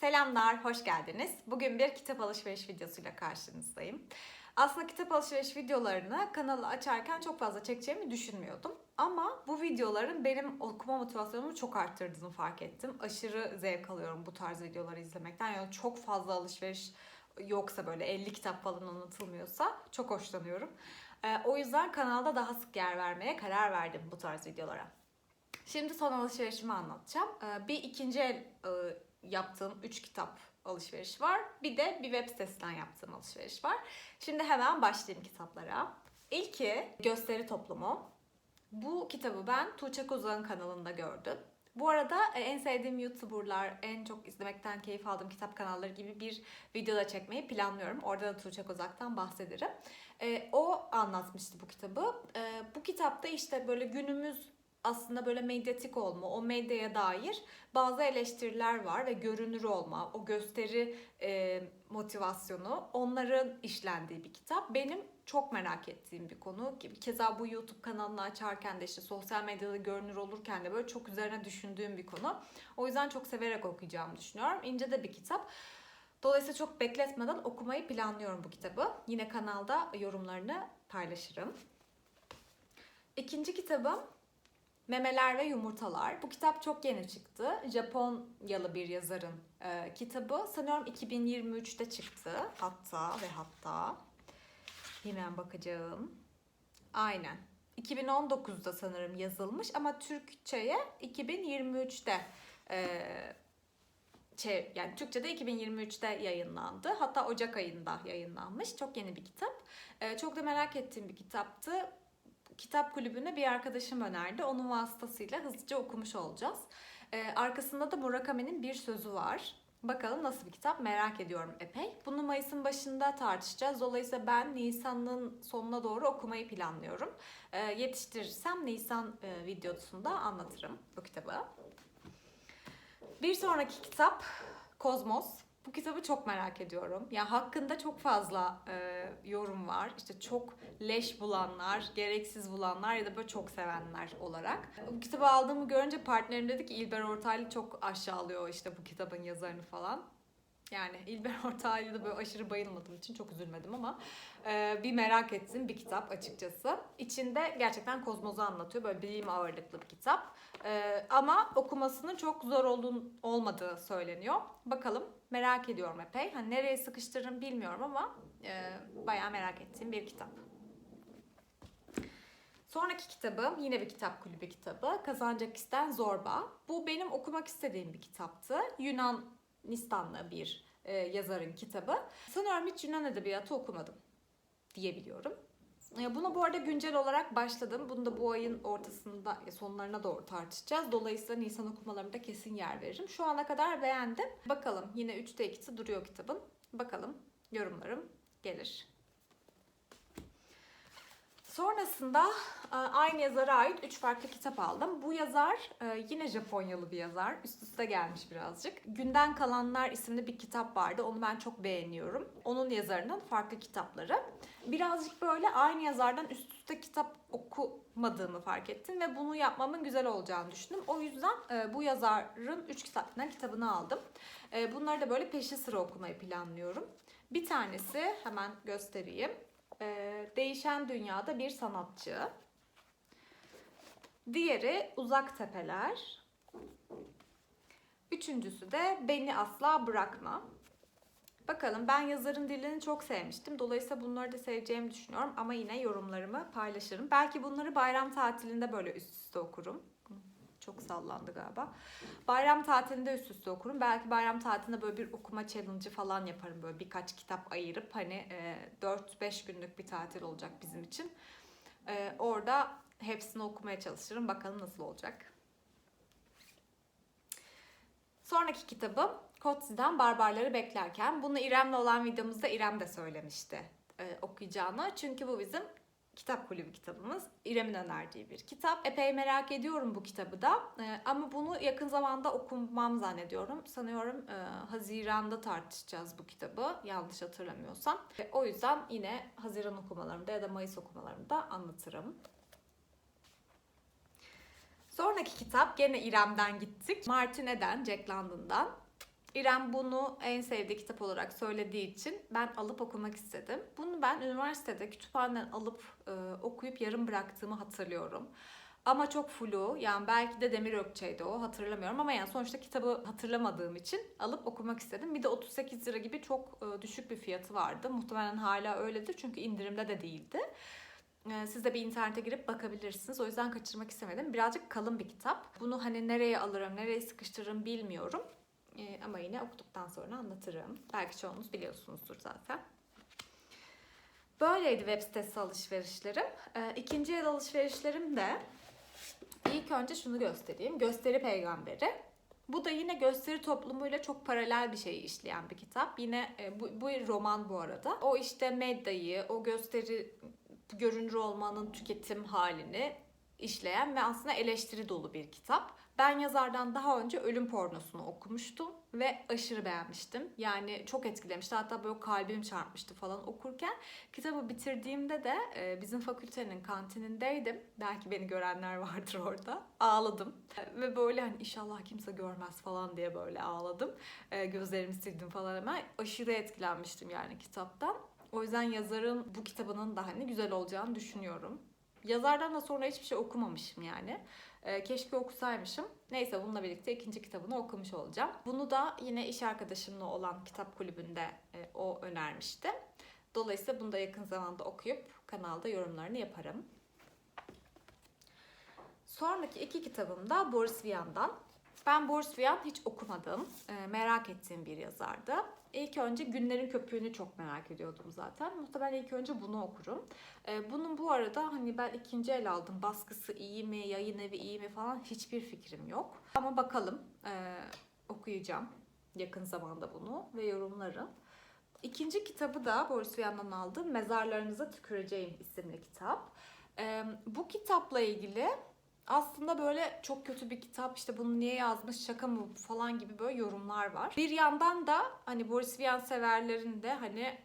Selamlar, hoş geldiniz. Bugün bir kitap alışveriş videosuyla karşınızdayım. Aslında kitap alışveriş videolarını kanalı açarken çok fazla çekeceğimi düşünmüyordum. Ama bu videoların benim okuma motivasyonumu çok arttırdığını fark ettim. Aşırı zevk alıyorum bu tarz videoları izlemekten. Yani çok fazla alışveriş yoksa böyle 50 kitap falan anlatılmıyorsa çok hoşlanıyorum. Ee, o yüzden kanalda daha sık yer vermeye karar verdim bu tarz videolara. Şimdi son alışverişimi anlatacağım. Ee, Bir ikinci el e, yaptığım 3 kitap alışveriş var. Bir de bir web sitesinden yaptığım alışveriş var. Şimdi hemen başlayayım kitaplara. İlki Gösteri Toplumu. Bu kitabı ben Tuğçe Kozan'ın kanalında gördüm. Bu arada e, en sevdiğim YouTuber'lar, en çok izlemekten keyif aldığım kitap kanalları gibi bir video da çekmeyi planlıyorum. Orada da Tuğçe Kozak'tan bahsederim. E, o anlatmıştı bu kitabı. E, bu kitapta işte böyle günümüz aslında böyle medyatik olma, o medyaya dair bazı eleştiriler var ve görünür olma, o gösteri e, motivasyonu onların işlendiği bir kitap. Benim çok merak ettiğim bir konu. Keza bu YouTube kanalını açarken de işte sosyal medyada görünür olurken de böyle çok üzerine düşündüğüm bir konu. O yüzden çok severek okuyacağımı düşünüyorum. İnce de bir kitap. Dolayısıyla çok bekletmeden okumayı planlıyorum bu kitabı. Yine kanalda yorumlarını paylaşırım. İkinci kitabım Memeler ve Yumurtalar. Bu kitap çok yeni çıktı. Japonyalı bir yazarın e, kitabı. Sanıyorum 2023'te çıktı. Hatta ve hatta. Hemen bakacağım. Aynen. 2019'da sanırım yazılmış ama Türkçe'ye 2023'te e, şey, yani Türkçe'de 2023'te yayınlandı. Hatta Ocak ayında yayınlanmış. Çok yeni bir kitap. E, çok da merak ettiğim bir kitaptı kitap kulübüne bir arkadaşım önerdi. Onun vasıtasıyla hızlıca okumuş olacağız. Ee, arkasında da Murakami'nin bir sözü var. Bakalım nasıl bir kitap merak ediyorum epey. Bunu Mayıs'ın başında tartışacağız. Dolayısıyla ben Nisan'ın sonuna doğru okumayı planlıyorum. Ee, yetiştirirsem Nisan e, videosunda anlatırım bu kitabı. Bir sonraki kitap Kozmos. Bu kitabı çok merak ediyorum. Ya hakkında çok fazla e, yorum var. İşte çok leş bulanlar, gereksiz bulanlar ya da böyle çok sevenler olarak. Bu kitabı aldığımı görünce partnerim dedi ki İlber Ortaylı çok aşağılıyor işte bu kitabın yazarını falan. Yani İlber Ortaylı'da da böyle aşırı bayılmadığım için çok üzülmedim ama e, bir merak ettim bir kitap açıkçası. İçinde gerçekten kozmozu anlatıyor. Böyle bilim ağırlıklı bir kitap. E, ama okumasının çok zor olduğun, olmadığı söyleniyor. Bakalım merak ediyorum epey. Hani nereye sıkıştırırım bilmiyorum ama e, bayağı merak ettiğim bir kitap. Sonraki kitabım yine bir kitap kulübü kitabı. Kazancakistan Zorba. Bu benim okumak istediğim bir kitaptı. Yunanistanlı bir e, yazarın kitabı. Sanıyorum hiç Yunan edebiyatı okumadım diyebiliyorum. E, Buna bu arada güncel olarak başladım. Bunu da bu ayın ortasında, e, sonlarına doğru tartışacağız. Dolayısıyla Nisan okumalarımda kesin yer veririm. Şu ana kadar beğendim. Bakalım yine 3'te 2'si duruyor kitabın. Bakalım yorumlarım gelir. Sonrasında e, aynı yazara ait 3 farklı kitap aldım. Bu yazar e, yine Japonyalı bir yazar. Üst üste gelmiş birazcık. Günden Kalanlar isimli bir kitap vardı. Onu ben çok beğeniyorum. Onun yazarının farklı kitapları. Birazcık böyle aynı yazardan üst üste kitap okumadığımı fark ettim ve bunu yapmamın güzel olacağını düşündüm. O yüzden e, bu yazarın 3 kitaptan kitabını aldım. Bunları da böyle peşi sıra okumayı planlıyorum. Bir tanesi hemen göstereyim. Ee, değişen Dünyada Bir Sanatçı. Diğeri Uzak Tepeler. Üçüncüsü de Beni Asla Bırakma. Bakalım ben yazarın dilini çok sevmiştim. Dolayısıyla bunları da seveceğimi düşünüyorum ama yine yorumlarımı paylaşırım. Belki bunları bayram tatilinde böyle üst üste okurum. Çok sallandı galiba. Bayram tatilinde üst üste okurum. Belki bayram tatilinde böyle bir okuma challenge falan yaparım. Böyle birkaç kitap ayırıp hani e, 4-5 günlük bir tatil olacak bizim için. E, orada hepsini okumaya çalışırım. Bakalım nasıl olacak. Sonraki kitabım Kotsi'den Barbarları Beklerken. Bunu İrem'le olan videomuzda İrem de söylemişti e, okuyacağını. Çünkü bu bizim kitap kulübü kitabımız. İrem'in önerdiği bir kitap. Epey merak ediyorum bu kitabı da. Ee, ama bunu yakın zamanda okumam zannediyorum. Sanıyorum e, Haziran'da tartışacağız bu kitabı. Yanlış hatırlamıyorsam. E, o yüzden yine Haziran okumalarımda ya da Mayıs okumalarımda anlatırım. Sonraki kitap gene İrem'den gittik. Martin Eden, Jack London'dan. İrem bunu en sevdiği kitap olarak söylediği için ben alıp okumak istedim. Bunu ben üniversitede kütüphaneden alıp e, okuyup yarım bıraktığımı hatırlıyorum. Ama çok flu. Yani belki de Demir Ökçe'ydi o hatırlamıyorum ama yani sonuçta kitabı hatırlamadığım için alıp okumak istedim. Bir de 38 lira gibi çok e, düşük bir fiyatı vardı. Muhtemelen hala öyledir çünkü indirimde de değildi. E, Siz de bir internete girip bakabilirsiniz. O yüzden kaçırmak istemedim. Birazcık kalın bir kitap. Bunu hani nereye alırım, nereye sıkıştırırım bilmiyorum. E, ama yine okuduktan sonra anlatırım. Belki çoğunuz biliyorsunuzdur zaten. Böyleydi web sitesi alışverişlerim. E, ikinci el alışverişlerim de ilk önce şunu göstereyim. Gösteri Peygamberi. Bu da yine gösteri toplumuyla çok paralel bir şey işleyen bir kitap. Yine e, bu, bu roman bu arada. O işte medyayı, o gösteri görünür olmanın tüketim halini işleyen ve aslında eleştiri dolu bir kitap. Ben yazardan daha önce Ölüm Pornosu'nu okumuştum ve aşırı beğenmiştim. Yani çok etkilemişti. Hatta böyle kalbim çarpmıştı falan okurken. Kitabı bitirdiğimde de e, bizim fakültenin kantinindeydim. Belki beni görenler vardır orada. Ağladım. E, Ve böyle hani inşallah kimse görmez falan diye böyle ağladım. E, Gözlerimi sildim falan hemen. Aşırı etkilenmiştim yani kitaptan. O yüzden yazarın bu kitabının da hani güzel olacağını düşünüyorum. Yazardan da sonra hiçbir şey okumamışım yani. Ee, keşke okusaymışım. Neyse bununla birlikte ikinci kitabını okumuş olacağım. Bunu da yine iş arkadaşımla olan kitap kulübünde e, o önermişti. Dolayısıyla bunu da yakın zamanda okuyup kanalda yorumlarını yaparım. Sonraki iki kitabım da Boris Vian'dan. Ben Boris Vian hiç okumadım. Ee, merak ettiğim bir yazardı. İlk önce Günlerin Köpüğünü çok merak ediyordum zaten. Muhtemelen ilk önce bunu okurum. Ee, bunun bu arada hani ben ikinci el aldım. Baskısı iyi mi, yayın evi iyi mi falan hiçbir fikrim yok. Ama bakalım ee, okuyacağım yakın zamanda bunu ve yorumlarım. İkinci kitabı da Boris Vian'dan aldım. Mezarlarınıza Tüküreceğim isimli kitap. Bu kitapla ilgili aslında böyle çok kötü bir kitap işte bunu niye yazmış şaka mı falan gibi böyle yorumlar var. Bir yandan da hani Boris Vian severlerin de hani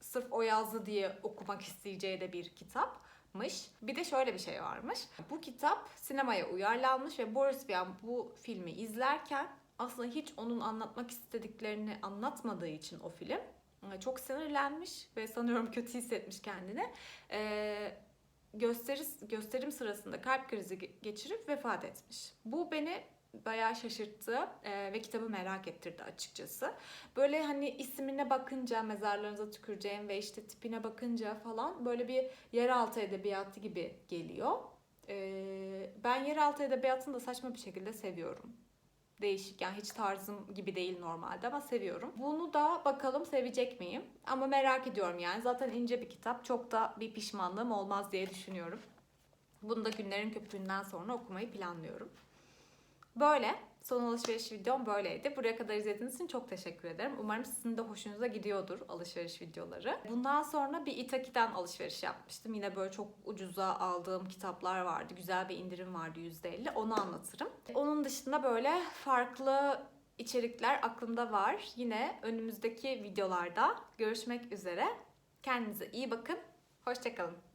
sırf o yazdı diye okumak isteyeceği de bir kitapmış. Bir de şöyle bir şey varmış. Bu kitap sinemaya uyarlanmış ve Boris Vian bu filmi izlerken aslında hiç onun anlatmak istediklerini anlatmadığı için o film e, çok sinirlenmiş ve sanıyorum kötü hissetmiş kendini. Ee, gösteri, gösterim sırasında kalp krizi ge- geçirip vefat etmiş. Bu beni bayağı şaşırttı e, ve kitabı merak ettirdi açıkçası. Böyle hani ismine bakınca mezarlarınıza tüküreceğim ve işte tipine bakınca falan böyle bir yeraltı edebiyatı gibi geliyor. E, ben yeraltı edebiyatını da saçma bir şekilde seviyorum değişik yani hiç tarzım gibi değil normalde ama seviyorum. Bunu da bakalım sevecek miyim? Ama merak ediyorum yani. Zaten ince bir kitap. Çok da bir pişmanlığım olmaz diye düşünüyorum. Bunu da günlerin köpüğünden sonra okumayı planlıyorum. Böyle. Son alışveriş videom böyleydi. Buraya kadar izlediğiniz için çok teşekkür ederim. Umarım sizin de hoşunuza gidiyordur alışveriş videoları. Bundan sonra bir Itaki'den alışveriş yapmıştım. Yine böyle çok ucuza aldığım kitaplar vardı. Güzel bir indirim vardı %50. Onu anlatırım. Onun dışında böyle farklı içerikler aklımda var. Yine önümüzdeki videolarda görüşmek üzere. Kendinize iyi bakın. Hoşçakalın.